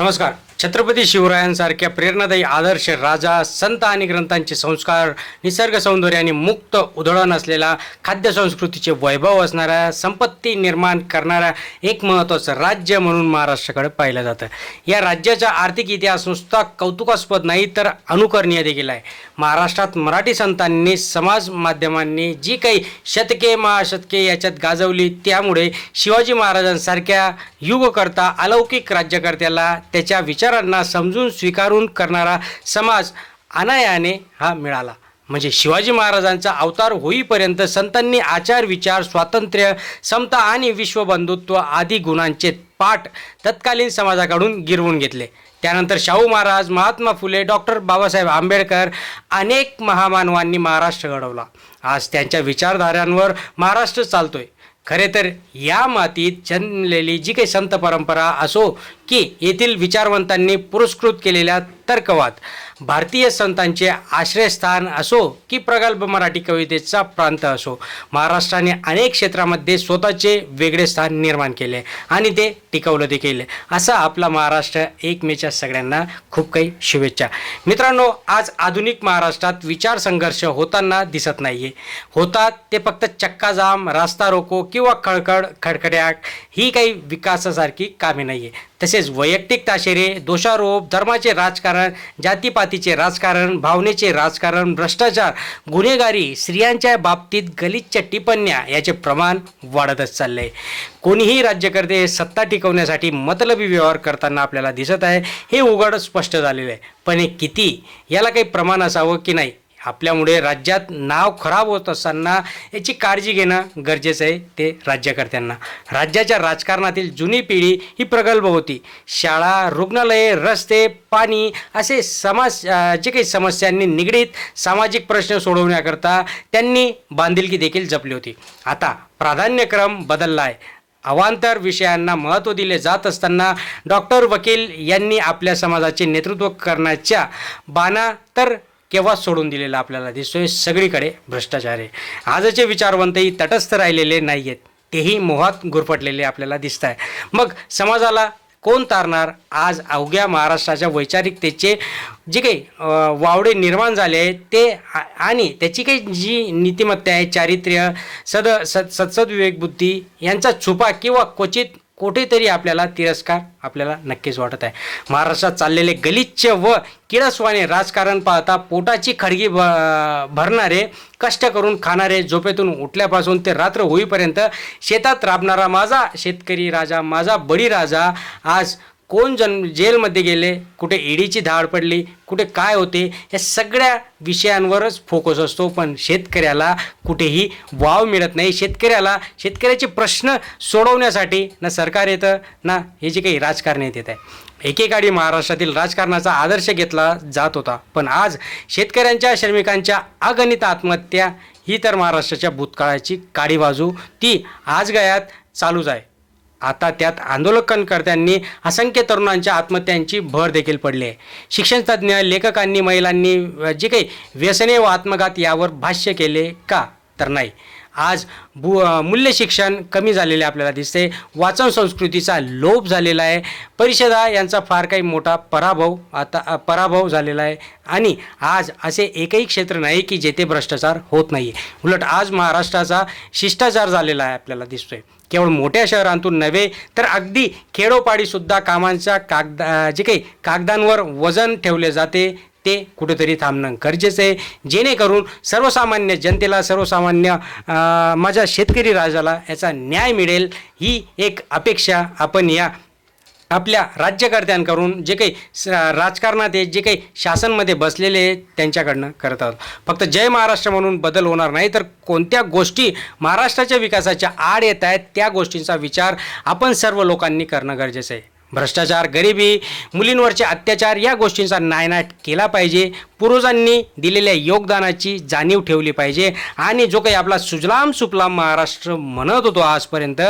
नमस्कार छत्रपती शिवरायांसारख्या प्रेरणादायी आदर्श राजा संत आणि ग्रंथांचे संस्कार निसर्ग सौंदर्याने मुक्त उधळण असलेला खाद्य संस्कृतीचे वैभव असणाऱ्या संपत्ती निर्माण करणाऱ्या एक महत्त्वाचं राज्य म्हणून महाराष्ट्राकडे पाहिलं जातं. या राज्याचा आर्थिक इतिहास नुसता कौतुकास्पद नाही तर अनुकरणीय देखील आहे. महाराष्ट्रात मराठी संतांनी समाज माध्यमांनी जी काही शतके महाशतके याच्यात गाजवली त्यामुळे शिवाजी महाराजांसारख्या युगकर्ता अलौकिक राज्यकर्त्याला त्याच्या विचार विचारांना समजून स्वीकारून करणारा समाज अनायाने हा मिळाला. म्हणजे शिवाजी महाराजांचा अवतार होईपर्यंत संतांनी आचार विचार स्वातंत्र्य समता आणि विश्वबंधुत्व आदी गुणांचे पाठ तत्कालीन समाजाकडून गिरवून घेतले. त्यानंतर शाहू महाराज महात्मा फुले डॉक्टर बाबासाहेब आंबेडकर अनेक महामानवांनी महाराष्ट्र घडवला. आज त्यांच्या विचारधाऱ्यांवर महाराष्ट्र चालतोय. खरे तर या मातीत जन्मलेली जी काही संत परंपरा असो की येथील विचारवंतांनी पुरस्कृत केलेल्या तर्कवाद भारतीय संतांचे आश्रयस्थान असो की प्रगल्भ मराठी कवितेचा प्रांत असो महाराष्ट्राने अनेक क्षेत्रामध्ये स्वतःचे वेगळे स्थान निर्माण केले आणि ते टिकवलं देखील. असा आपला महाराष्ट्र. एक मेच्या सगळ्यांना खूप काही शुभेच्छा. मित्रांनो आज आधुनिक महाराष्ट्रात विचार संघर्ष होताना दिसत नाहीये. होतात ते फक्त चक्काजाम रास्ता रोको किंवा खळखळ खडखड्याट ही काही विकासासारखी कामे नाही आहे तसेच वैयक्तिक ताशेरे दोषारोप धर्माचे राजकारण जातीपातीचे राजकारण भावनेचे राजकारण भ्रष्टाचार गुन्हेगारी स्त्रियांच्या बाबतीत गलिच्छ टिप्पण्या याचे प्रमाण वाढतच चालले. आहे कोणीही राज्यकर्ते हे सत्ता टिकवण्यासाठी मतलबी व्यवहार करताना आपल्याला दिसत आहे हे उघड स्पष्ट झालेलं आहे. पण हे किती? याला काही प्रमाण असावं की नाही? आपल्यामुळे राज्यात नाव खराब होत असताना याची काळजी घेणं गरजेचं आहे ते राज्यकर्त्यांना. राज्याच्या राजकारणातील जुनी पिढी ही प्रगल्भ होती. शाळा रुग्णालये रस्ते पाणी असे समाज जे काही समस्यांनी निगडीत सामाजिक प्रश्न सोडवण्याकरता त्यांनी बांधिलकी देखील जपली होती. आता प्राधान्यक्रम बदलला आहे अवांतर विषयांना महत्त्व दिले जात असताना डॉक्टर वकील यांनी आपल्या समाजाचे नेतृत्व करण्याच्या बाणा तर केव्हा सोडून दिलेला आपल्याला दिसतोय सगळीकडे भ्रष्टाचार आहे. आजचे विचारवंतही तटस्थ राहिलेले नाही आहेत तेही मोहात गुरफटलेले आपल्याला दिसत आहे मग समाजाला कोण तारणार? आज अवघ्या महाराष्ट्राच्या वैचारिकतेचे जे काही वावडे निर्माण झाले आहेत ते आणि त्याची काही जी नीतिमत्ता आहे चारित्र्य सद सद सत्सद विवेकबुद्धी यांचा छुपा किंवा क्वचित कुठेतरी आपल्याला तिरस्कार आपल्याला नक्कीच वाटत आहे. महाराष्ट्रात चाललेले गलिच्छ व किळसवाने राजकारण पाहता पोटाची खडगी भ भरणारे कष्ट करून खाणारे झोपेतून उठल्यापासून ते रात्र होईपर्यंत शेतात राबणारा माझा शेतकरी राजा माझा बळी राजा आज कोण जन्म जेलमध्ये गेले कुठे ईडीची धाड पडली कुठे काय होते या सगळ्या विषयांवरच फोकस असतो. पण शेतकऱ्याला कुठेही वाव मिळत नाही. शेतकऱ्याला शेतकऱ्याचे प्रश्न सोडवण्यासाठी ना सरकार येतं ना हे जे काही राजकारण येत आहे. एकेकाळी महाराष्ट्रातील राजकारणाचा आदर्श घेतला जात होता. पण आज शेतकऱ्यांच्या श्रमिकांच्या अगणित आत्महत्या ही तर महाराष्ट्राच्या भूतकाळाची काळी बाजू. ती आज गयात चालूच आहे. आता त्यात आंदोलनकर्त्यांनी असंख्य तरुणांच्या आत्महत्यांची भर देखील पडली आहे. शिक्षणतज्ज्ञ लेखकांनी महिलांनी जे काही व्यसने व आत्मघात यावर भाष्य केले का? तर नाही. आज बु मूल्य शिक्षण कमी झालेले आपल्याला दिसते. वाचन संस्कृतीचा लोप झालेला आहे. परिषदा यांचा फार काही मोठा पराभव आता पराभव झालेला आहे. आणि आज असे एकही क्षेत्र नाही की जेथे भ्रष्टाचार होत नाही उलट आज महाराष्ट्राचा शिष्टाचार झालेला आहे आपल्याला दिसतोय. केवळ मोठ्या शहरांतून नव्हे तर अगदी खेडोपाडीसुद्धा कामांच्या कागदा जे काही कागदांवर वजन ठेवले जाते ते कुठेतरी थांबणं गरजेचं आहे. जेणेकरून सर्वसामान्य जनतेला सर्वसामान्य माझ्या शेतकरी राजाला याचा न्याय मिळेल. ही एक अपेक्षा आपण या आपल्या राज्यकर्त्यांकडून जे काही स राजकारणात आहेत जे काही शासनमध्ये बसलेले आहेत त्यांच्याकडनं करत आहोत. फक्त जय महाराष्ट्र म्हणून बदल होणार नाही तर कोणत्या गोष्टी महाराष्ट्राच्या विकासाच्या आड येत आहेत त्या गोष्टींचा विचार आपण सर्व लोकांनी करणं गरजेचं आहे. भ्रष्टाचार गरिबी मुलींवरचे अत्याचार या गोष्टींचा नायनाट केला पाहिजे. पूर्वजांनी दिलेल्या योगदानाची जाणीव ठेवली पाहिजे. आणि जो काही आपला सुजलाम सुफलाम महाराष्ट्र म्हणत होतो आजपर्यंत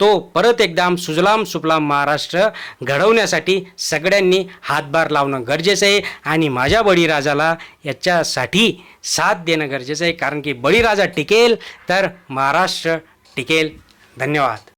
तो परत एकदा सुजलाम सुफलाम महाराष्ट्र घडवण्यासाठी सगळ्यांनी हातभार लावणं गरजेचं आहे. आणि माझ्या बळीराजाला याच्यासाठी साथ देणं गरजेचं आहे. कारण की बळीराजा टिकेल तर महाराष्ट्र टिकेल. धन्यवाद.